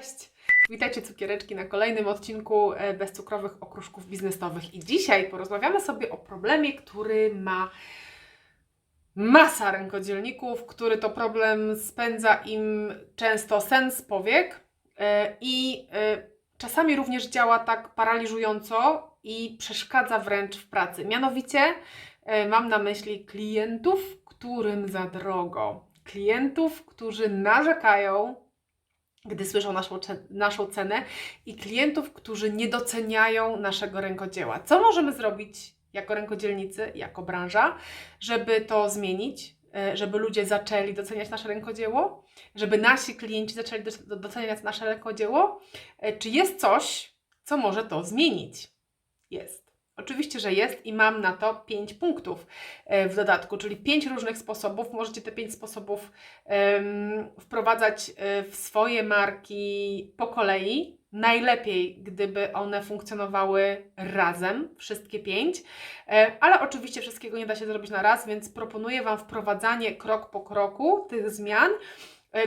Cześć! Witajcie cukiereczki na kolejnym odcinku e, bezcukrowych okruszków biznesowych. I dzisiaj porozmawiamy sobie o problemie, który ma masa rękodzielników, który to problem spędza im często sen z powiek e, i e, czasami również działa tak paraliżująco i przeszkadza wręcz w pracy. Mianowicie mam na myśli klientów, którym za drogo. Klientów, którzy narzekają, gdy słyszą naszą, naszą cenę, i klientów, którzy nie doceniają naszego rękodzieła. Co możemy zrobić jako rękodzielnicy, jako branża, żeby to zmienić? e, Żeby ludzie zaczęli doceniać nasze rękodzieło, żeby nasi klienci zaczęli do- doceniać nasze rękodzieło. E, Czy jest coś, co może to zmienić? Jest. Oczywiście, że jest i mam na to 5 punktów e, w dodatku, czyli 5 różnych sposobów. Możecie te 5 sposobów wprowadzać e, w swoje marki po kolei. Najlepiej, gdyby one funkcjonowały razem, wszystkie pięć, E, ale oczywiście wszystkiego nie da się zrobić na raz, więc proponuję Wam wprowadzanie krok po kroku tych zmian,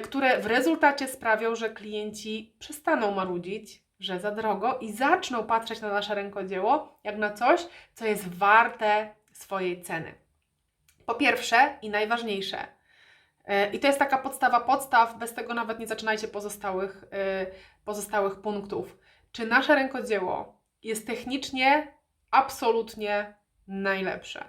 które w rezultacie sprawią, że klienci przestaną marudzić, że za drogo i zaczną patrzeć na nasze rękodzieło jak na coś, co jest warte swojej ceny. Po pierwsze i najważniejsze, e, i to jest taka podstawa podstaw, bez tego nawet nie zaczynajcie pozostałych, e, pozostałych punktów. Czy nasze rękodzieło jest technicznie absolutnie najlepsze?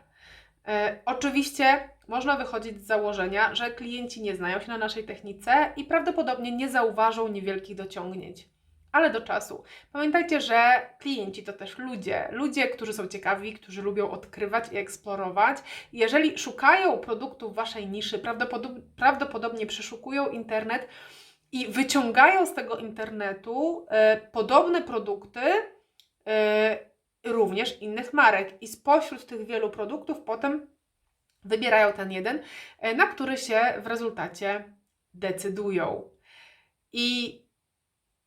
E, Oczywiście można wychodzić z założenia, że klienci nie znają się na naszej technice i prawdopodobnie nie zauważą niewielkich dociągnięć. Ale do czasu. Pamiętajcie, że klienci to też ludzie. Ludzie, którzy są ciekawi, którzy lubią odkrywać i eksplorować. Jeżeli szukają produktów waszej niszy, prawdopodob- prawdopodobnie przeszukują internet i wyciągają z tego internetu e, podobne produkty e, również innych marek. I spośród tych wielu produktów potem wybierają ten jeden, e, na który się w rezultacie decydują. I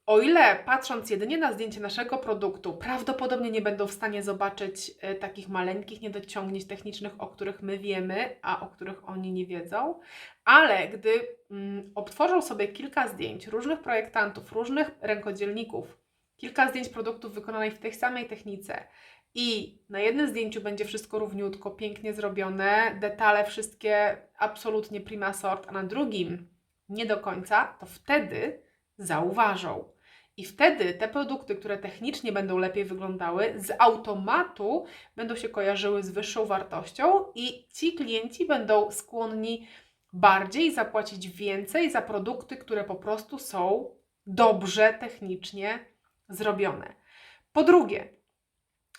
o ile patrząc jedynie na zdjęcie naszego produktu, prawdopodobnie nie będą w stanie zobaczyć e, takich maleńkich niedociągnięć technicznych, o których my wiemy, a o których oni nie wiedzą, ale gdy mm, obtworzą sobie kilka zdjęć różnych projektantów, różnych rękodzielników, kilka zdjęć produktów wykonanych w tej samej technice i na jednym zdjęciu będzie wszystko równiutko, pięknie zrobione, detale wszystkie absolutnie prima sort, a na drugim nie do końca, to wtedy zauważą. I wtedy te produkty, które technicznie będą lepiej wyglądały, z automatu będą się kojarzyły z wyższą wartością i ci klienci będą skłonni bardziej zapłacić więcej za produkty, które po prostu są dobrze technicznie zrobione. Po drugie,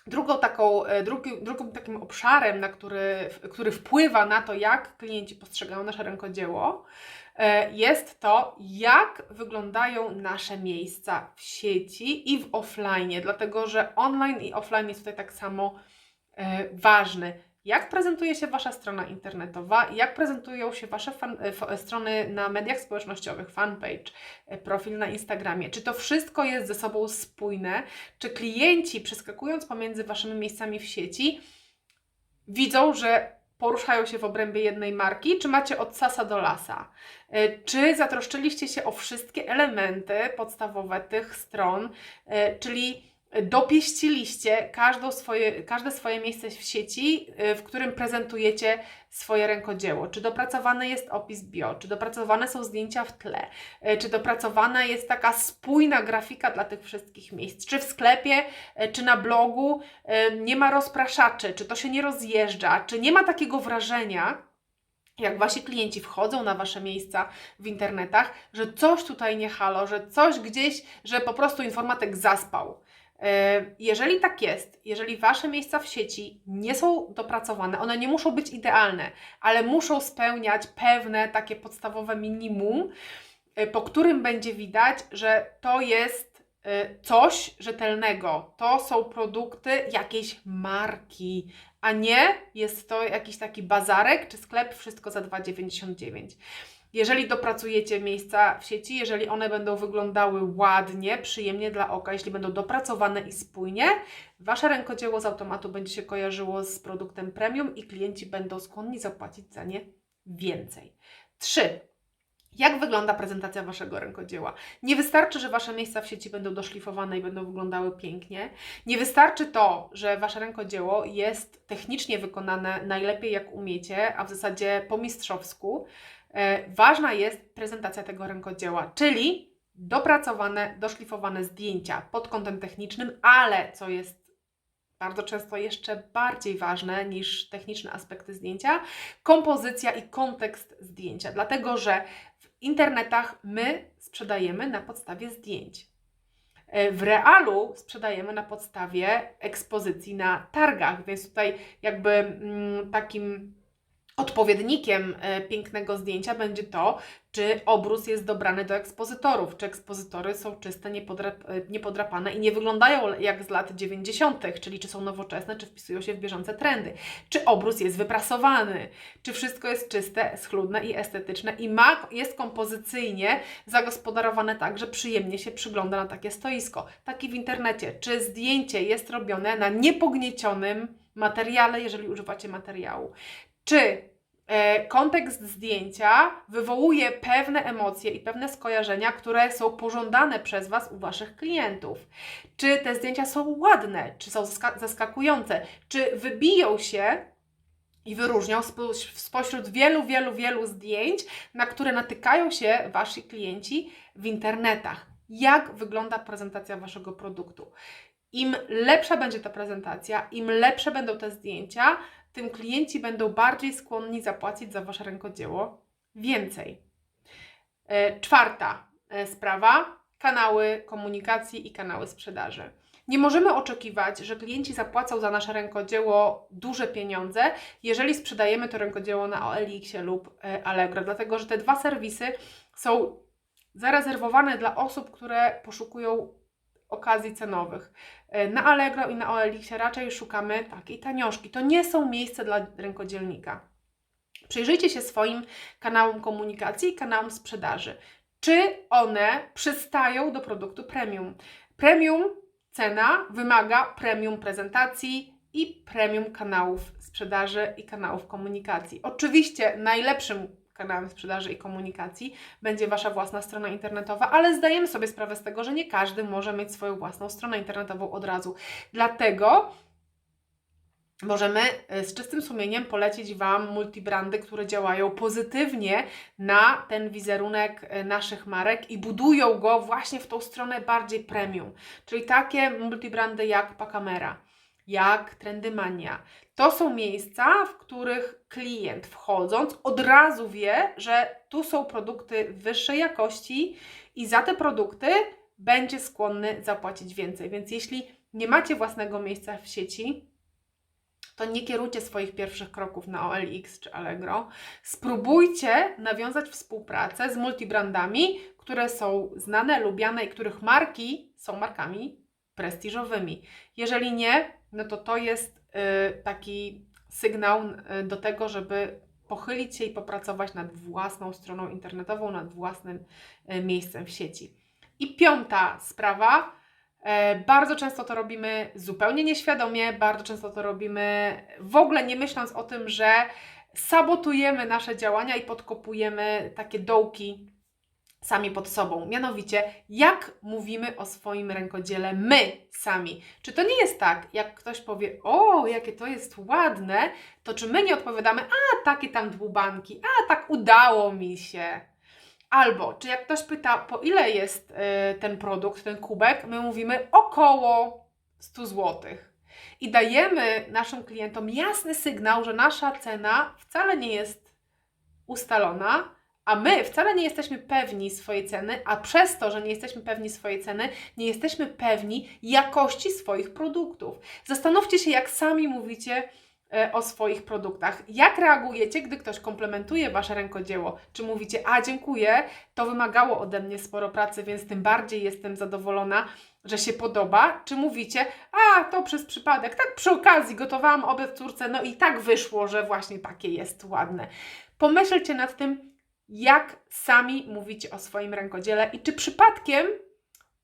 drugą taką, e, drugi, drugim takim obszarem, na który, który wpływa na to, jak klienci postrzegają nasze rękodzieło, e, jest to, jak wyglądają nasze miejsca w sieci i w offline, dlatego że online i offline jest tutaj tak samo e, ważny. Jak prezentuje się Wasza strona internetowa, jak prezentują się Wasze fan, e, f- strony na mediach społecznościowych, fanpage, e, profil na Instagramie. Czy to wszystko jest ze sobą spójne? Czy klienci, przeskakując pomiędzy Waszymi miejscami w sieci, widzą, że poruszają się w obrębie jednej marki, czy macie od sasa do lasa? E, Czy zatroszczyliście się o wszystkie elementy podstawowe tych stron, e, czyli dopieściliście każdą swoje, każde swoje miejsce w sieci, e, w którym prezentujecie swoje rękodzieło? Czy dopracowany jest opis bio? Czy dopracowane są zdjęcia w tle? E, Czy dopracowana jest taka spójna grafika dla tych wszystkich miejsc? Czy w sklepie, e, czy na blogu nie ma rozpraszaczy? Czy to się nie rozjeżdża? Czy nie ma takiego wrażenia, jak wasi klienci wchodzą na wasze miejsca w internetach, że coś tutaj nie halo, że coś gdzieś, że po prostu informatyk zaspał. E, Jeżeli tak jest, jeżeli wasze miejsca w sieci nie są dopracowane, one nie muszą być idealne, ale muszą spełniać pewne takie podstawowe minimum, e, po którym będzie widać, że to jest e, coś rzetelnego. To są produkty jakiejś marki, a nie jest to jakiś taki bazarek czy sklep, wszystko za 2,99. Jeżeli dopracujecie miejsca w sieci, jeżeli one będą wyglądały ładnie, przyjemnie dla oka, jeśli będą dopracowane i spójnie, wasze rękodzieło z automatu będzie się kojarzyło z produktem premium i klienci będą skłonni zapłacić za nie więcej. 3. Jak wygląda prezentacja Waszego rękodzieła? Nie wystarczy, że Wasze miejsca w sieci będą doszlifowane i będą wyglądały pięknie. Nie wystarczy to, że Wasze rękodzieło jest technicznie wykonane najlepiej jak umiecie, a w zasadzie po mistrzowsku. E, ważna jest prezentacja tego rękodzieła, czyli dopracowane, doszlifowane zdjęcia pod kątem technicznym, ale co jest bardzo często jeszcze bardziej ważne niż techniczne aspekty zdjęcia, kompozycja i kontekst zdjęcia, dlatego że w internetach my sprzedajemy na podstawie zdjęć. E, W realu sprzedajemy na podstawie ekspozycji na targach, więc tutaj jakby mm, takim odpowiednikiem e, pięknego zdjęcia będzie to, czy obrus jest dobrany do ekspozytorów, czy ekspozytory są czyste, niepodra- e, niepodrapane i nie wyglądają jak z lat 90., czyli czy są nowoczesne, czy wpisują się w bieżące trendy, czy obrus jest wyprasowany, czy wszystko jest czyste, schludne i estetyczne i ma, jest kompozycyjnie zagospodarowane tak, że przyjemnie się przygląda na takie stoisko. Taki w internecie, czy zdjęcie jest robione na niepogniecionym materiale, jeżeli używacie materiału, czy e, kontekst zdjęcia wywołuje pewne emocje i pewne skojarzenia, które są pożądane przez Was u Waszych klientów. Czy te zdjęcia są ładne, czy są zaska- zaskakujące, czy wybiją się i wyróżnią spo- spośród wielu, wielu, wielu zdjęć, na które natykają się Wasi klienci w internetach. Jak wygląda prezentacja Waszego produktu? Im lepsza będzie ta prezentacja, im lepsze będą te zdjęcia, tym klienci będą bardziej skłonni zapłacić za Wasze rękodzieło więcej. E, Czwarta e, sprawa: kanały komunikacji i kanały sprzedaży. Nie możemy oczekiwać, że klienci zapłacą za nasze rękodzieło duże pieniądze, jeżeli sprzedajemy to rękodzieło na OLX-ie lub e, Allegro, dlatego że te dwa serwisy są zarezerwowane dla osób, które poszukują okazji cenowych. E, Na Allegro i na OLX raczej szukamy takiej tanioszki. To nie są miejsca dla rękodzielnika. Przyjrzyjcie się swoim kanałom komunikacji i kanałom sprzedaży. Czy one przystają do produktu premium? Premium cena wymaga premium prezentacji i premium kanałów sprzedaży i kanałów komunikacji. Oczywiście najlepszym kanałem sprzedaży i komunikacji będzie Wasza własna strona internetowa, ale zdajemy sobie sprawę z tego, że nie każdy może mieć swoją własną stronę internetową od razu. Dlatego możemy e, z czystym sumieniem polecić Wam multibrandy, które działają pozytywnie na ten wizerunek e, naszych marek i budują go właśnie w tą stronę bardziej premium. Czyli takie multibrandy jak Pakamera, jak Trendymania. To są miejsca, w których klient wchodząc od razu wie, że tu są produkty wyższej jakości i za te produkty będzie skłonny zapłacić więcej. Więc jeśli nie macie własnego miejsca w sieci, to nie kierujcie swoich pierwszych kroków na OLX czy Allegro. Spróbujcie nawiązać współpracę z multibrandami, które są znane, lubiane i których marki są markami prestiżowymi. Jeżeli nie, no to to jest y, taki sygnał y, do tego, żeby pochylić się i popracować nad własną stroną internetową, nad własnym y, miejscem w sieci. I piąta sprawa, E, Bardzo często to robimy zupełnie nieświadomie, bardzo często to robimy w ogóle nie myśląc o tym, że sabotujemy nasze działania i podkopujemy takie dołki sami pod sobą. Mianowicie, jak mówimy o swoim rękodziele my sami. Czy to nie jest tak, jak ktoś powie, o, jakie to jest ładne, to czy my nie odpowiadamy, a takie tam dłubanki, a tak udało mi się. Albo, czy jak ktoś pyta, po ile jest y, ten produkt, ten kubek, my mówimy około 100 zł. I dajemy naszym klientom jasny sygnał, że nasza cena wcale nie jest ustalona, a my wcale nie jesteśmy pewni swojej ceny, a przez to, że nie jesteśmy pewni swojej ceny, nie jesteśmy pewni jakości swoich produktów. Zastanówcie się, jak sami mówicie e, o swoich produktach. Jak reagujecie, gdy ktoś komplementuje Wasze rękodzieło? Czy mówicie, a dziękuję, to wymagało ode mnie sporo pracy, więc tym bardziej jestem zadowolona, że się podoba? Czy mówicie, a to przez przypadek, tak przy okazji gotowałam obiad córce, no i tak wyszło, że właśnie takie jest ładne. Pomyślcie nad tym, jak sami mówicie o swoim rękodziele i czy przypadkiem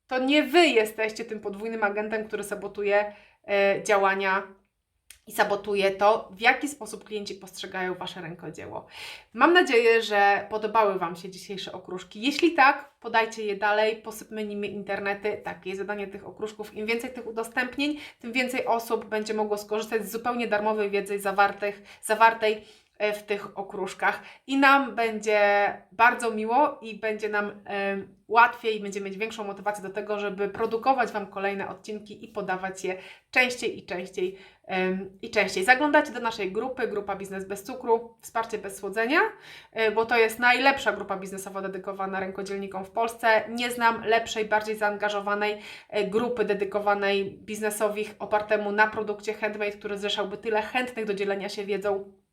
to nie Wy jesteście tym podwójnym agentem, który sabotuje e, działania i sabotuje to, w jaki sposób klienci postrzegają Wasze rękodzieło. Mam nadzieję, że podobały Wam się dzisiejsze okruszki. Jeśli tak, podajcie je dalej, posypmy nimi internety. Takie jest zadanie tych okruszków. Im więcej tych udostępnień, tym więcej osób będzie mogło skorzystać z zupełnie darmowej wiedzy zawartych, zawartej w tych okruszkach i nam będzie bardzo miło i będzie nam em, łatwiej, będziemy mieć większą motywację do tego, żeby produkować Wam kolejne odcinki i podawać je częściej i częściej em, i częściej. Zaglądajcie do naszej grupy, grupa Biznes bez cukru, wsparcie bez słodzenia, e, bo to jest najlepsza grupa biznesowa dedykowana rękodzielnikom w Polsce. Nie znam lepszej, bardziej zaangażowanej e, grupy dedykowanej biznesowi opartemu na produkcie handmade, który zrzeszałby tyle chętnych do dzielenia się wiedzą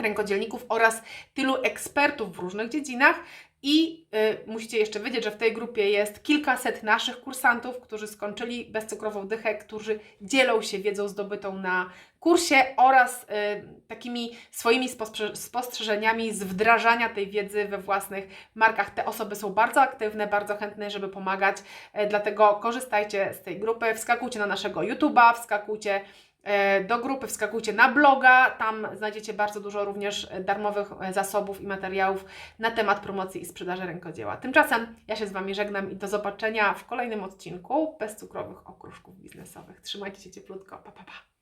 rękodzielników oraz tylu ekspertów w różnych dziedzinach. I y, musicie jeszcze wiedzieć, że w tej grupie jest kilkaset naszych kursantów, którzy skończyli bezcukrową dychę, którzy dzielą się wiedzą zdobytą na kursie oraz y, takimi swoimi spostrze- spostrzeżeniami z wdrażania tej wiedzy we własnych markach. Te osoby są bardzo aktywne, bardzo chętne, żeby pomagać, y, dlatego korzystajcie z tej grupy, wskakujcie na naszego YouTube'a, wskakujcie do grupy, wskakujcie na bloga, tam znajdziecie bardzo dużo również e, darmowych e, zasobów i materiałów na temat promocji i sprzedaży rękodzieła. Tymczasem ja się z Wami żegnam i do zobaczenia w kolejnym odcinku bezcukrowych okruszków biznesowych. Trzymajcie się cieplutko, pa pa pa!